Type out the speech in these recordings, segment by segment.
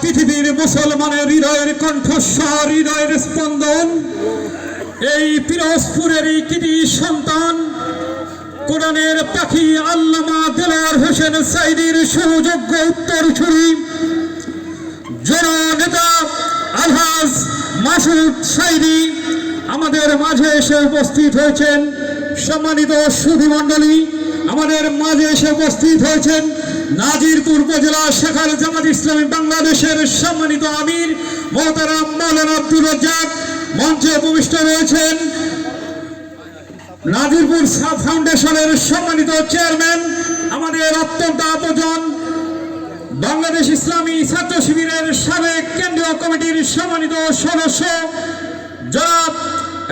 পৃথিবীর মুসলমানের হৃদয়ের কণ্ঠস্বর, হৃদয়ের স্পন্দন। এই পিরোজপুরের এই কৃতি সন্তান, কোরআনের পাখি আল্লামা দেলার হোসেন সাইদির সুযোগ্য উত্তর ছুরি। জননেতা আলহাজ মাসুদ সাইদি আমাদের মাঝে এসে উপস্থিত হয়েছেন সম্মানিত সুধী মণ্ডলী আমাদের মাঝে এসে উপস্থিত হয়েছেন নাজিরপুর উপজেলা শাখার জামাত ইসলামী বাংলাদেশের সম্মানিত আমির মোহতারাম মৌলানা আব্দুর রাজ্জাক। মঞ্চে উপবিষ্ট রয়েছেন নাজিরপুর সাব ফাউন্ডেশনের সম্মানিত চেয়ারম্যান, আমাদের অত্যন্ত আপজন বাংলাদেশ ইসলামী ছাত্র শিবিরের সাবেক কেন্দ্রীয় কমিটির সম্মানিত সদস্য জনাব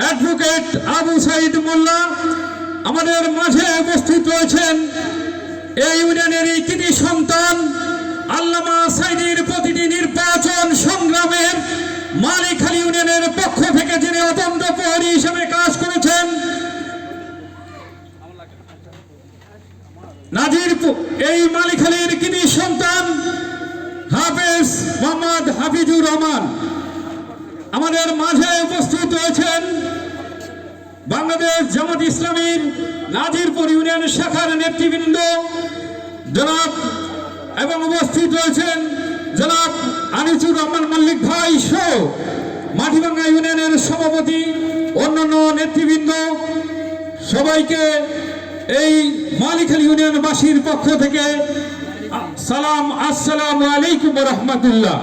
অ্যাডভোকেট আবু সাইদ মোল্লা। আমাদের মাঝে উপস্থিত রয়েছেন এই ইউনিয়নের এই কৃতি সন্তান আল্লামা সাইদির প্রতিটি নির্বাচন সংগ্রামের মালিখালী ইউনিয়নের পক্ষ থেকে যিনি অতন্ত প্রহরী হিসেবে কাজ করেছেন, নাজিরপুর, এই মালিখালীর কৃতি সন্তান হাফেজ মোহাম্মদ হাফিজুর রহমান। আমাদের মাঝে উপস্থিত রয়েছেন বাংলাদেশ জামাত ইসলামীর নাজিরপুর ইউনিয়ন শাখার নেতৃবৃন্দ, জনাব এবং উপস্থিত রয়েছেন জনাব আনিসুর রহমান মল্লিক ভাই সহ মাটিভাঙ্গা ইউনিয়নের সভাপতি, অন্যান্য নেতৃবৃন্দ। সবাইকে এই মালিখালী ইউনিয়নবাসীর পক্ষ থেকে সালাম, আসসালামু আলাইকুম রহমতুল্লাহ।